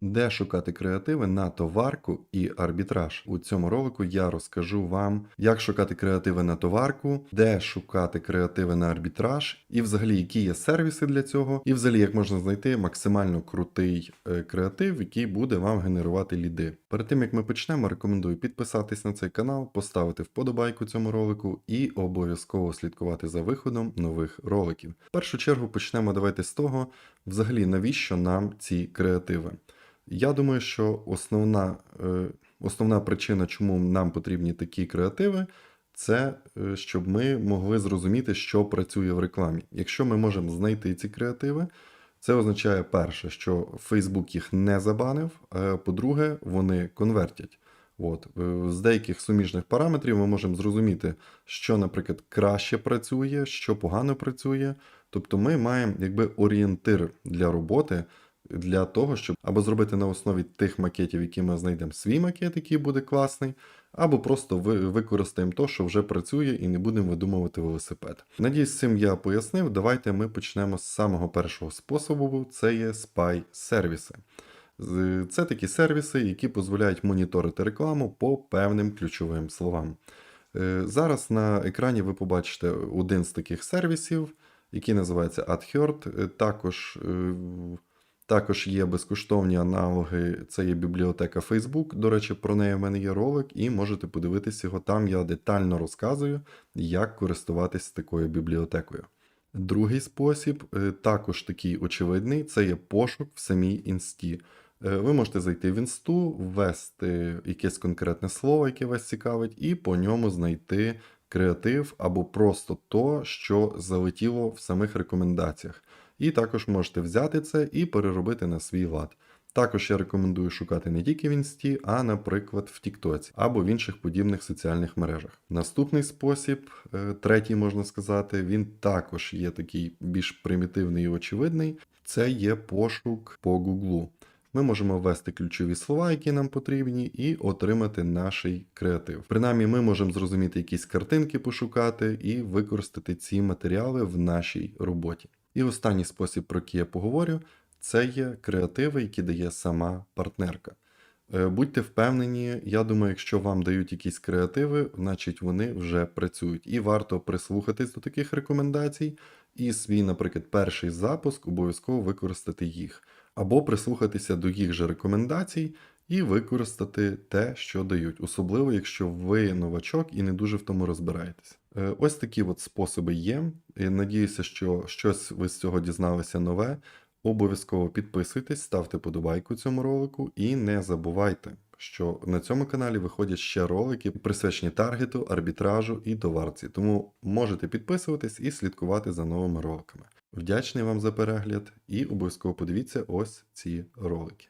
Де шукати креативи на товарку і арбітраж? У цьому ролику я розкажу вам, як шукати креативи на товарку, де шукати креативи на арбітраж, і взагалі які є сервіси для цього, і взагалі як можна знайти максимально крутий е, креатив, який буде вам генерувати ліди. Перед тим як ми почнемо, рекомендую підписатись на цей канал, поставити вподобайку цьому ролику і обов'язково слідкувати за виходом нових роликів. В першу чергу почнемо давайте з того, взагалі навіщо нам ці креативи. Я думаю, що основна, е, основна причина, чому нам потрібні такі креативи, це е, щоб ми могли зрозуміти, що працює в рекламі. Якщо ми можемо знайти ці креативи, це означає перше, що Facebook їх не забанив, а по-друге, вони конвертять. От. е, З деяких суміжних параметрів ми можемо зрозуміти, що, наприклад, краще працює, що погано працює. Тобто ми маємо якби орієнтир для роботи для того, щоб або зробити на основі тих макетів, які ми знайдемо свій макет, який буде класний, або просто використаємо то, що вже працює, і не будемо видумувати велосипед. Надіюсь, цим я пояснив. Давайте ми почнемо з самого першого способу: це є спай сервіси. Це такі сервіси, які дозволяють моніторити рекламу по певним ключовим словам. Е, Зараз на екрані ви побачите один з таких сервісів, який називається AdHerd. Е, Також, е, також є безкоштовні аналоги. Це є бібліотека Facebook. До речі, про неї в мене є ролик, і можете подивитися його. Там я детально розказую, як користуватись такою бібліотекою. Другий спосіб, е, також такий очевидний, це є пошук в самій інсті. Е, Ви можете зайти в інсту, ввести якесь конкретне слово, яке вас цікавить, і по ньому знайти креатив або просто то, що залетіло в самих рекомендаціях. І також можете взяти це і переробити на свій лад. Також я рекомендую шукати не тільки в інсті, а, наприклад, в Тіктоці або в інших подібних соціальних мережах. Наступний спосіб, е, третій можна сказати, він також є такий більш примітивний і очевидний. Це є пошук по Гуглу. Ми можемо ввести ключові слова, які нам потрібні, і отримати наш креатив. Принаймні, ми можемо зрозуміти якісь картинки пошукати і використати ці матеріали в нашій роботі. І останній спосіб, про який я поговорю, це є креативи, які дає сама партнерка. Е, Будьте впевнені, я думаю, якщо вам дають якісь креативи, значить вони вже працюють. І варто прислухатись до таких рекомендацій, і свій, наприклад, перший запуск обов'язково використати їх, або прислухатися до їх же рекомендацій і використати те, що дають, особливо якщо ви новачок і не дуже в тому розбираєтесь. Е, Ось такі от способи є. І надіюся, що щось ви з цього дізналися нове. Обов'язково підписуйтесь, ставте подобайку цьому ролику і не забувайте, що на цьому каналі виходять ще ролики, присвячені таргету, арбітражу і товарці. Тому можете підписуватись і слідкувати за новими роликами. Вдячний вам за перегляд і обов'язково подивіться ось ці ролики.